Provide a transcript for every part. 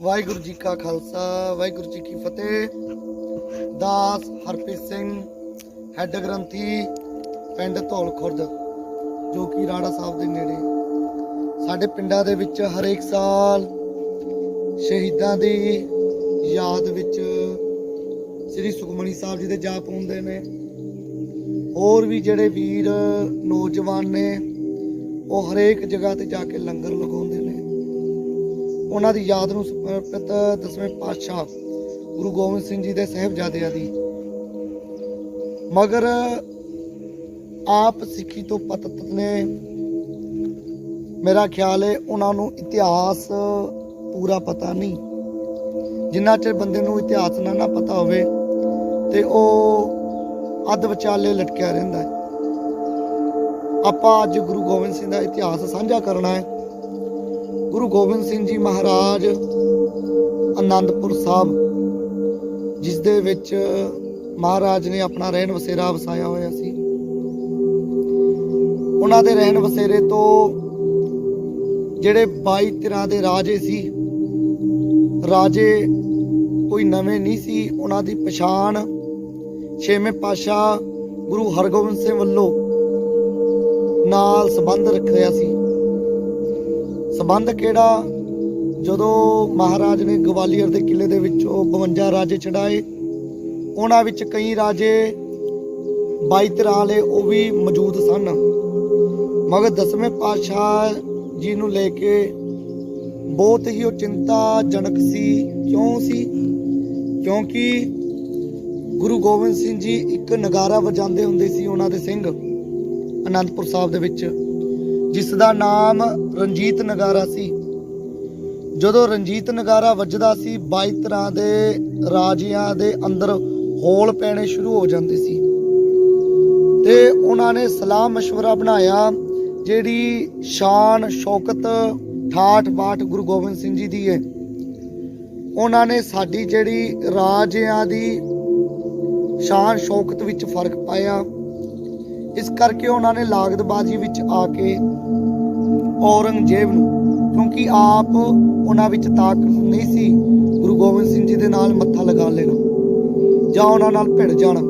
ਵਾਹਿਗੁਰੂ ਜੀ ਕਾ ਖਾਲਸਾ, ਵਾਹਿਗੁਰੂ ਜੀ ਕੀ ਫਤਿਹ। ਦਾਸ ਹਰਪ੍ਰੀਤ ਸਿੰਘ ਹੈੱਡ ਗ੍ਰੰਥੀ, ਪਿੰਡ ਧੌਲ ਖੁਰਦ, ਜੋ ਕਿ ਰਾੜਾ ਸਾਹਿਬ ਦੇ ਨੇੜੇ। ਸਾਡੇ ਪਿੰਡਾਂ ਦੇ ਵਿੱਚ ਹਰੇਕ ਸਾਲ ਸ਼ਹੀਦਾਂ ਦੀ ਯਾਦ ਵਿੱਚ ਸ੍ਰੀ ਸੁਖਮਣੀ ਸਾਹਿਬ ਜੀ ਦੇ ਜਾਪ ਹੁੰਦੇ ਨੇ। ਹੋਰ ਵੀ ਜਿਹੜੇ ਵੀਰ, ਨੌਜਵਾਨ ਨੇ, ਉਹ ਹਰੇਕ ਜਗ੍ਹਾ ਤੇ ਜਾ ਕੇ ਲੰਗਰ ਲਗਾਉਂਦੇ ਨੇ। ਉਹਨਾਂ ਦੀ ਯਾਦ ਨੂੰ ਸਮਰਪਿਤ ਦਸਵੇਂ ਪਾਤਸ਼ਾਹ ਗੁਰੂ ਗੋਬਿੰਦ ਸਿੰਘ ਜੀ ਦੇ ਸਹਿਬਜ਼ਾਦਿਆਂ ਦੀ। ਮਗਰ ਆਪ ਸਿੱਖੀ ਤੋਂ ਪਤਤ ਨੇ ਮੇਰਾ ਖਿਆਲ ਹੈ ਉਹਨਾਂ ਨੂੰ ਇਤਿਹਾਸ ਪੂਰਾ ਪਤਾ ਨਹੀਂ। ਜਿੰਨਾ ਚਿਰ ਬੰਦੇ ਨੂੰ ਇਤਿਹਾਸ ਨਾ ਨਾ ਪਤਾ ਹੋਵੇ ਤੇ ਉਹ ਅੱਧ ਵਿਚਾਲੇ ਲਟਕਿਆ ਰਹਿੰਦਾ ਹੈ ਆਪਾਂ ਅੱਜ ਗੁਰੂ ਗੋਬਿੰਦ ਸਿੰਘ ਦਾ ਇਤਿਹਾਸ ਸਾਂਝਾ ਕਰਨਾ ਹੈ ਗੁਰੂ ਗੋਬਿੰਦ ਸਿੰਘ ਜੀ ਮਹਾਰਾਜ ਆਨੰਦਪੁਰ ਸਾਹਿਬ, ਜਿਸ ਦੇ ਵਿੱਚ ਮਹਾਰਾਜ ਨੇ ਆਪਣਾ ਰਹਿਣ ਵਸੇਰਾ ਵਸਾਇਆ ਹੋਇਆ ਸੀ। ਉਹਨਾਂ ਦੇ ਰਹਿਣ ਵਸੇਰੇ ਤੋਂ ਜਿਹੜੇ 22 ਤਰ੍ਹਾਂ ਦੇ ਰਾਜੇ ਸੀ, ਰਾਜੇ ਕੋਈ ਨਵੇਂ ਨਹੀਂ ਸੀ, ਉਹਨਾਂ ਦੀ ਪਛਾਣ ਛੇਵੇਂ ਪਾਤਸ਼ਾਹ ਗੁਰੂ ਹਰਗੋਬਿੰਦ ਸਿੰਘ ਵੱਲੋਂ ਨਾਲ ਸੰਬੰਧ ਰੱਖਿਆ ਸੀ। ਸੰਬੰਧ ਕਿਹੜਾ? ਜਦੋਂ ਮਹਾਰਾਜ ਨੇ ਗਵਾਲੀਅਰ ਦੇ ਕਿਲੇ ਦੇ ਵਿੱਚੋਂ 52 ਰਾਜੇ ਚੜਾਏ ਉਹਨਾਂ ਵਿੱਚ ਕਈ ਰਾਜੇ 22 ਤਰ੍ਹਾਂ ਵਾਲੇ ਉਹ ਵੀ ਮੌਜੂਦ ਸਨ। ਮਗਰ ਦਸਵੇਂ ਪਾਤਸ਼ਾਹ ਜੀ ਨੂੰ ਲੈ ਕੇ ਬਹੁਤ ਹੀ ਉਹ ਚਿੰਤਾਜਨਕ ਸੀ। ਕਿਉਂ ਸੀ? ਕਿਉਂਕਿ ਗੁਰੂ ਗੋਬਿੰਦ ਸਿੰਘ ਜੀ ਇੱਕ ਨਗਾਰਾ ਵਜਾਉਂਦੇ ਹੁੰਦੇ ਸੀ ਉਹਨਾਂ ਦੇ ਸਿੰਘ ਅਨੰਦਪੁਰ ਸਾਹਿਬ ਦੇ ਵਿੱਚ। ਜਿਸ ਦਾ ਨਾਮ ਰਣਜੀਤ ਨਗਾਰਾ ਸੀ ਜਦੋਂ ਰਣਜੀਤ ਨਗਾਰਾ ਵੱਜਦਾ ਸੀ 22 ਤਰ੍ਹਾਂ ਦੇ ਰਾਜਿਆਂ ਦੇ ਅੰਦਰ ਹੌਲ ਪੈਣੇ ਸ਼ੁਰੂ ਹੋ ਜਾਂਦੇ ਸੀ ਤੇ ਉਹਨਾਂ ਨੇ ਸਲਾਹ مشورہ ਬਣਾਇਆ ਜਿਹੜੀ ਸ਼ਾਨ ਸ਼ੌਕਤ ਠਾਠ ਬਾਠ ਗੁਰੂ ਗੋਬਿੰਦ ਸਿੰਘ ਜੀ ਦੀ ਹੈ ਉਹਨਾਂ ਨੇ ਸਾਡੀ ਜਿਹੜੀ ਰਾਜਿਆਂ ਦੀ ਸ਼ਾਨ ਸ਼ੌਕਤ ਵਿੱਚ ਫਰਕ ਪਾਇਆ ਇਸ ਕਰਕੇ ਉਹਨਾਂ ਨੇ ਲਾਗਤਬਾਜ਼ੀ ਵਿੱਚ ਆ ਕੇ ਔਰੰਗਜ਼ੇਬ ਨੂੰ, ਕਿਉਂਕਿ ਆਪ ਉਹਨਾਂ ਵਿੱਚ ਤਾਕਤ ਨਹੀਂ ਸੀ, ਗੁਰੂ ਗੋਬਿੰਦ ਸਿੰਘ ਜੀ ਦੇ ਨਾਲ ਮੱਥਾ ਲਗਾ ਲੈਣਾ, ਜਾਂ ਉਹਨਾਂ ਨਾਲ ਭਿੜ ਜਾਣਾ।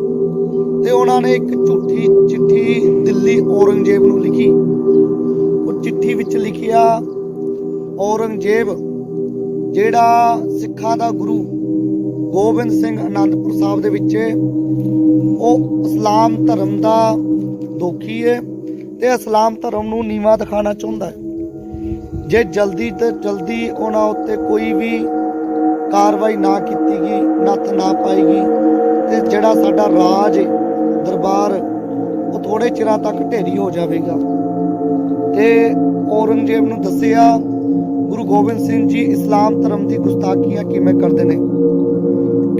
ਤੇ ਉਹਨਾਂ ਨੇ ਇੱਕ ਝੂਠੀ ਚਿੱਠੀ ਦਿੱਲੀ ਔਰੰਗਜ਼ੇਬ ਨੂੰ ਲਿਖੀ। ਉਹ ਚਿੱਠੀ ਵਿੱਚ ਲਿਖਿਆ, ਔਰੰਗਜ਼ੇਬ, ਜਿਹੜਾ ਸਿੱਖਾਂ ਦਾ ਗੁਰੂ ਗੋਬਿੰਦ ਸਿੰਘ ਅਨੰਦਪੁਰ ਸਾਹਿਬ ਦੇ ਵਿੱਚ, ਉਹ ਇਸਲਾਮ ਧਰਮ ਦਾ ਦੋਖੀ ਹੈ ਤੇ ਇਸਲਾਮ ਧਰਮ ਨੂੰ ਨੀਵਾ ਦਿਖਾਣਾ ਚਾਹੁੰਦਾ ਹੈ। ਜੇ ਜਲਦੀ ਤੇ ਜਲਦੀ ਉਹਨਾਂ ਉੱਤੇ ਕੋਈ ਵੀ ਕਾਰਵਾਈ ਨਾ ਕੀਤੀ ਗਈ ਨੱਥ ਨਾ ਪਾਏਗੀ ਤੇ ਜਿਹੜਾ ਸਾਡਾ ਰਾਜ ਦਰਬਾਰ, ਉਹ ਥੋੜੇ ਚਿਰਾਂ ਤੱਕ ਢੇਰੀ ਹੋ ਜਾਵੇਗਾ। ਤੇ ਔਰੰਗਜ਼ੇਬ ਨੂੰ ਦੱਸਿਆ, ਗੁਰੂ ਗੋਬਿੰਦ ਸਿੰਘ ਜੀ, ਇਸਲਾਮ ਧਰਮ ਦੀ ਗੁਸਤਾਖੀਆਂ ਕਿਵੇਂ ਕਰਦੇ ਨੇ?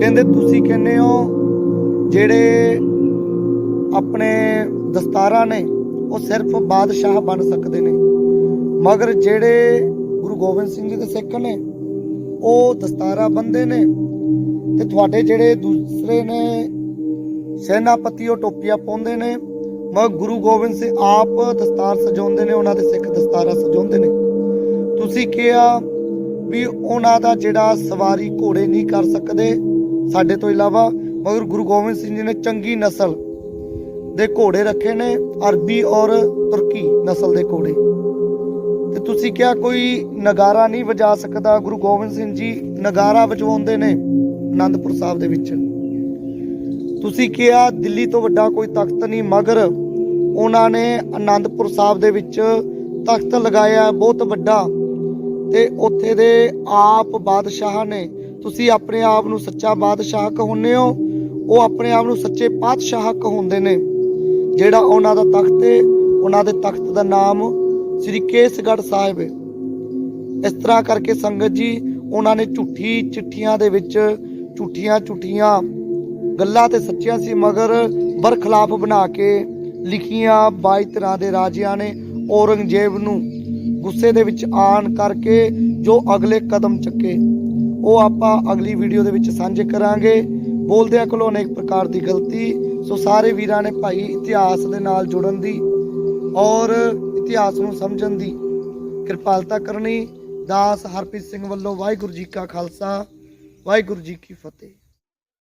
ਕਹਿੰਦੇ, ਤੁਸੀਂ ਕਹਿੰਦੇ ਹੋ, ਜਿਹੜੇ ਆਪਣੇ ਦਸਤਾਰਾਂ ਨੇ, ਉਹ ਸਿਰਫ ਬਾਦਸ਼ਾਹ ਬਣ ਸਕਦੇ ਨੇ। ਮਗਰ ਜਿਹੜੇ ਗੁਰੂ ਗੋਬਿੰਦ ਸਿੰਘ ਜੀ ਦੇ ਸਿੱਖ ਨੇ, ਉਹ ਦਸਤਾਰਾ ਬੰਦੇ ਨੇ ਤੇ ਤੁਹਾਡੇ ਜਿਹੜੇ ਦੂਸਰੇ ਨੇ ਸੈਨਾਪਤੀ, ਉਹ ਟੋਪੀਆਂ ਪਾਉਂਦੇ ਨੇ, ਮਗਰ ਗੁਰੂ ਗੋਬਿੰਦ ਸਿੰਘ ਆਪ ਦਸਤਾਰ ਸਜਾਉਂਦੇ ਨੇ, ਉਹਨਾਂ ਦੇ ਸਿੱਖ ਦਸਤਾਰਾ ਸਜਾਉਂਦੇ ਨੇ। ਤੁਸੀਂ ਕਿਹਾ ਵੀ ਉਹਨਾਂ ਦਾ ਜਿਹੜਾ ਸਵਾਰੀ ਘੋੜੇ ਨਹੀਂ ਕਰ ਸਕਦੇ, ਸਾਡੇ ਤੋਂ ਇਲਾਵਾ ਮਗਰ ਗੁਰੂ ਗੋਬਿੰਦ ਸਿੰਘ ਜੀ ਨੇ ਚੰਗੀ ਨਸਲ ਦੇ ਘੋੜੇ ਰੱਖੇ ਨੇ, ਅਰਬੀ ਔਰ ਤੁਰਕੀ ਨਸਲ ਦੇ ਘੋੜੇ। ਤੇ ਤੁਸੀਂ ਕਿਹਾ ਕੋਈ ਨਗਾਰਾ ਨਹੀਂ ਵਜਾ ਸਕਦਾ, ਗੁਰੂ ਗੋਬਿੰਦ ਸਿੰਘ ਜੀ ਨਗਾਰਾ ਵਜਾਉਂਦੇ ਨੇ ਆਨੰਦਪੁਰ ਸਾਹਿਬ ਦੇ ਵਿੱਚ। ਤੁਸੀਂ ਕਿਹਾ ਦਿੱਲੀ ਤੋਂ ਵੱਡਾ ਕੋਈ ਤਖਤ ਨਹੀਂ, ਮਗਰ ਉਹਨਾਂ ਨੇ ਆਨੰਦਪੁਰ ਸਾਹਿਬ ਦੇ ਵਿੱਚ ਤਖਤ ਲਗਾਇਆ, ਬਹੁਤ ਵੱਡਾ। ਤੇ ਉੱਥੇ ਦੇ ਆਪ ਬਾਦਸ਼ਾਹ ਨੇ, ਤੁਸੀਂ ਆਪਣੇ ਆਪ ਨੂੰ ਸੱਚਾ ਬਾਦਸ਼ਾਹ ਕਹੋਨੇ ਹੋ, ਉਹ ਆਪਣੇ ਆਪ ਨੂੰ ਸੱਚੇ ਪਾਤਸ਼ਾਹ ਕਹਾਉਂਦੇ ਨੇ। ਜਿਹੜਾ ਉਹਨਾਂ ਦਾ ਤਖਤ ਹੈ ਉਹਨਾਂ ਦੇ ਤਖਤ ਦਾ ਨਾਮ ਸ੍ਰੀ ਕੇਸਗੜ੍ਹ ਸਾਹਿਬ ਹੈ ਇਸ ਤਰ੍ਹਾਂ ਕਰਕੇ ਸੰਗਤ ਜੀ, ਉਹਨਾਂ ਨੇ ਝੂਠੀ ਚਿੱਠੀਆਂ ਦੇ ਵਿੱਚ ਝੂਠੀਆਂ ਝੂਠੀਆਂ ਗੱਲਾਂ ਤੇ ਸੱਚੀਆਂ ਸੀ, ਮਗਰ ਬਰਖਲਾਫ ਬਣਾ ਕੇ ਲਿਖੀਆਂ 22 ਤਰ੍ਹਾਂ ਦੇ ਰਾਜਿਆਂ ਨੇ ਔਰੰਗਜ਼ੇਬ ਨੂੰ ਗੁੱਸੇ ਦੇ ਵਿੱਚ ਆਣ ਕਰਕੇ ਜੋ ਅਗਲੇ ਕਦਮ ਚੱਕੇ। ਉਹ ਆਪਾਂ ਅਗਲੀ ਵੀਡੀਓ ਦੇ ਵਿੱਚ ਸਾਂਝੇ ਕਰਾਂਗੇ। ਬੋਲਦਿਆਂ ਕੋਲੋਂ ਅਨੇਕ ਪ੍ਰਕਾਰ ਦੀ ਗਲਤੀ ਸੋ ਸਾਰੇ ਵੀਰਾਂ ਨੇ ਭਾਈ ਇਤਿਹਾਸ ਦੇ ਨਾਲ ਜੁੜਨ ਦੀ ਔਰ ਇਤਿਹਾਸ ਨੂੰ ਸਮਝਣ ਦੀ ਕਿਰਪਾਲਤਾ ਕਰਨੀ। ਦਾਸ ਹਰਪ੍ਰੀਤ ਸਿੰਘ ਵੱਲੋਂ ਵਾਹਿਗੁਰੂ ਜੀ ਕਾ ਖਾਲਸਾ, ਵਾਹਿਗੁਰੂ ਜੀ ਕੀ ਫਤਿਹ।